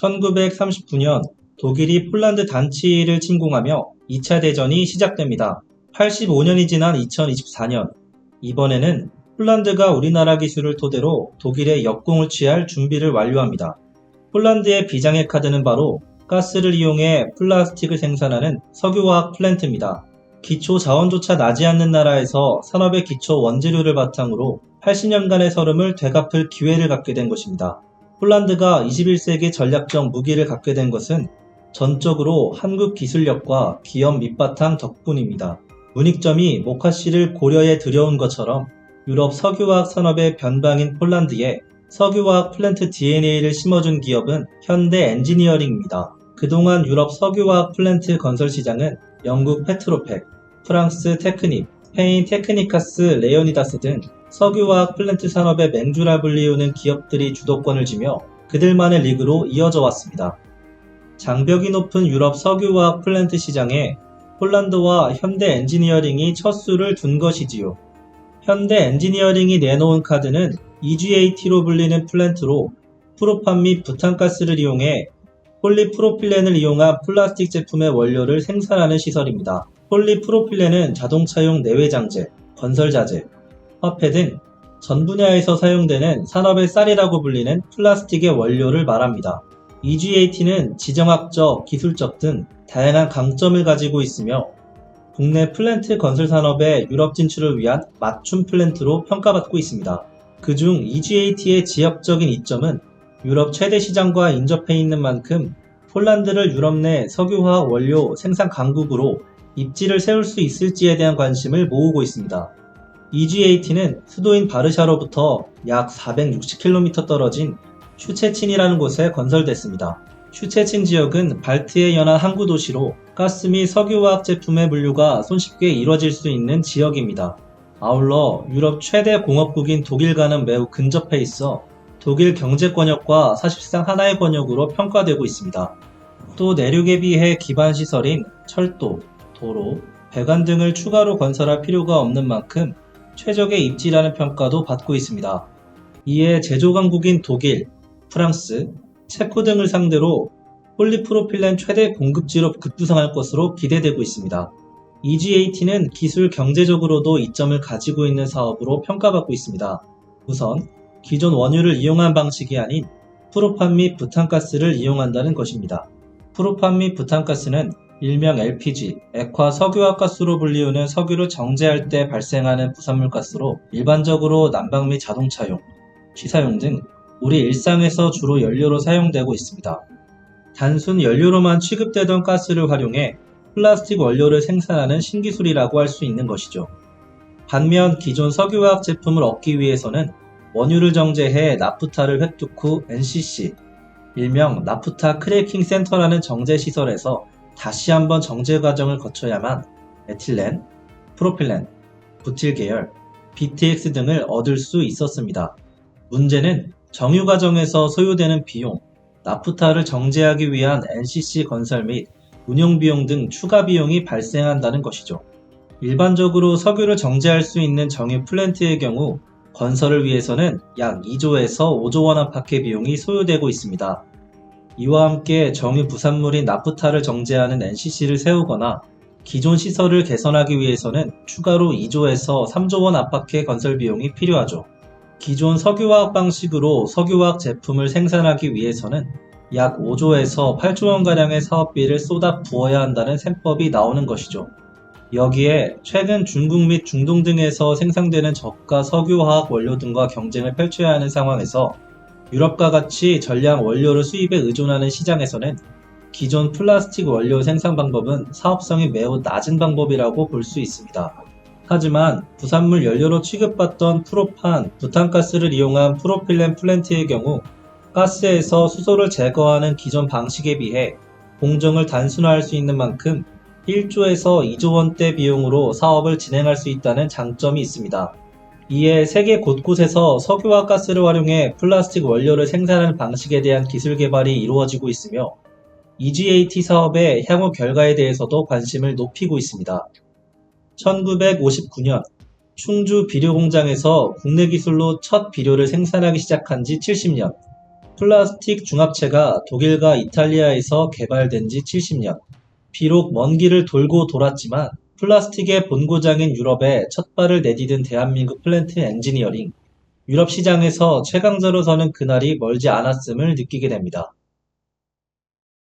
1939년 독일이 폴란드 단치를 침공하며 2차 대전이 시작됩니다. 85년이 지난 2024년, 이번에는 폴란드가 우리나라 기술을 토대로 독일의 역공을 취할 준비를 완료합니다. 폴란드의 비장의 카드는 바로 가스를 이용해 플라스틱을 생산하는 석유화학 플랜트입니다. 기초 자원조차 나지 않는 나라에서 산업의 기초 원재료를 바탕으로 80년간의 서름을 되갚을 기회를 갖게 된 것입니다. 폴란드가 21세기 전략적 무기를 갖게 된 것은 전적으로 한국 기술력과 기업 밑바탕 덕분입니다. 문익점이 모카씨를 고려에 들여온 것처럼 유럽 석유화학 산업의 변방인 폴란드에 석유화학 플랜트 DNA를 심어준 기업은 현대 엔지니어링입니다. 그동안 유럽 석유화학 플랜트 건설 시장은 영국 페트로팩, 프랑스 테크닉, 스페인 테크니카스 레오니다스 등 석유화학 플랜트 산업의 맹주라 불리우는 기업들이 주도권을 쥐며 그들만의 리그로 이어져 왔습니다. 장벽이 높은 유럽 석유화학 플랜트 시장에 폴란드와 현대 엔지니어링이 첫 수를 둔 것이지요. 현대 엔지니어링이 내놓은 카드는 EGAT로 불리는 플랜트로 프로판 및 부탄가스를 이용해 폴리프로필렌을 이용한 플라스틱 제품의 원료를 생산하는 시설입니다. 폴리프로필렌은 자동차용 내외장재, 건설자재, 화폐 등 전 분야에서 사용되는 산업의 쌀이라고 불리는 플라스틱의 원료를 말합니다. EGAT는 지정학적, 기술적 등 다양한 강점을 가지고 있으며 국내 플랜트 건설 산업의 유럽 진출을 위한 맞춤 플랜트로 평가받고 있습니다. 그중 EGAT의 지역적인 이점은 유럽 최대 시장과 인접해 있는 만큼 폴란드를 유럽 내 석유화학 원료 생산 강국으로 입지를 세울 수 있을지에 대한 관심을 모으고 있습니다. EGAT는 수도인 바르샤로부터 약 460km 떨어진 슈체친이라는 곳에 건설됐습니다. 슈체친 지역은 발트해 연안 항구 도시로 가스 및 석유화학 제품의 분류가 손쉽게 이뤄질 수 있는 지역입니다. 아울러 유럽 최대 공업국인 독일과는 매우 근접해 있어 독일 경제 권역과 사실상 하나의 권역으로 평가되고 있습니다. 또 내륙에 비해 기반 시설인 철도, 도로, 배관 등을 추가로 건설할 필요가 없는 만큼 최적의 입지라는 평가도 받고 있습니다. 이에 제조 강국인 독일, 프랑스, 체코 등을 상대로 폴리프로필렌 최대 공급지로 급부상할 것으로 기대되고 있습니다. EGAT는 기술 경제적으로도 이점을 가지고 있는 사업으로 평가받고 있습니다. 우선 기존 원유를 이용한 방식이 아닌 프로판 및 부탄가스를 이용한다는 것입니다. 프로판 및 부탄가스는 일명 LPG, 액화 석유화가스로 불리우는 석유를 정제할 때 발생하는 부산물가스로 일반적으로 난방 및 자동차용, 취사용 등 우리 일상에서 주로 연료로 사용되고 있습니다. 단순 연료로만 취급되던 가스를 활용해 플라스틱 원료를 생산하는 신기술이라고 할 수 있는 것이죠. 반면 기존 석유화학 제품을 얻기 위해서는 원유를 정제해 나프타를 획득 후 NCC, 일명 나프타 크래킹 센터라는 정제 시설에서 다시 한번 정제 과정을 거쳐야만 에틸렌, 프로필렌, 부틸 계열, BTX 등을 얻을 수 있었습니다. 문제는 정유 과정에서 소요되는 비용, 나프타를 정제하기 위한 NCC 건설 및 운영 비용 등 추가 비용이 발생한다는 것이죠. 일반적으로 석유를 정제할 수 있는 정유 플랜트의 경우 건설을 위해서는 약 2조에서 5조 원 안팎의 비용이 소요되고 있습니다. 이와 함께 정유 부산물인 나프타를 정제하는 NCC를 세우거나 기존 시설을 개선하기 위해서는 추가로 2조에서 3조 원 안팎의 건설 비용이 필요하죠. 기존 석유화학 방식으로 석유화학 제품을 생산하기 위해서는 약 5조에서 8조 원가량의 사업비를 쏟아 부어야 한다는 셈법이 나오는 것이죠. 여기에 최근 중국 및 중동 등에서 생산되는 저가 석유화학 원료 등과 경쟁을 펼쳐야 하는 상황에서 유럽과 같이 전량 원료를 수입에 의존하는 시장에서는 기존 플라스틱 원료 생산 방법은 사업성이 매우 낮은 방법이라고 볼 수 있습니다. 하지만 부산물 연료로 취급받던 프로판, 부탄가스를 이용한 프로필렌 플랜트의 경우 가스에서 수소를 제거하는 기존 방식에 비해 공정을 단순화할 수 있는 만큼 1조에서 2조 원대 비용으로 사업을 진행할 수 있다는 장점이 있습니다. 이에 세계 곳곳에서 석유와 가스를 활용해 플라스틱 원료를 생산하는 방식에 대한 기술 개발이 이루어지고 있으며 EGAT 사업의 향후 결과에 대해서도 관심을 높이고 있습니다. 1959년 충주 비료 공장에서 국내 기술로 첫 비료를 생산하기 시작한 지 70년. 플라스틱 중합체가 독일과 이탈리아에서 개발된 지 70년. 비록 먼 길을 돌고 돌았지만 플라스틱의 본고장인 유럽에 첫 발을 내디딘 대한민국 플랜트 엔지니어링. 유럽 시장에서 최강자로 서는 그날이 멀지 않았음을 느끼게 됩니다.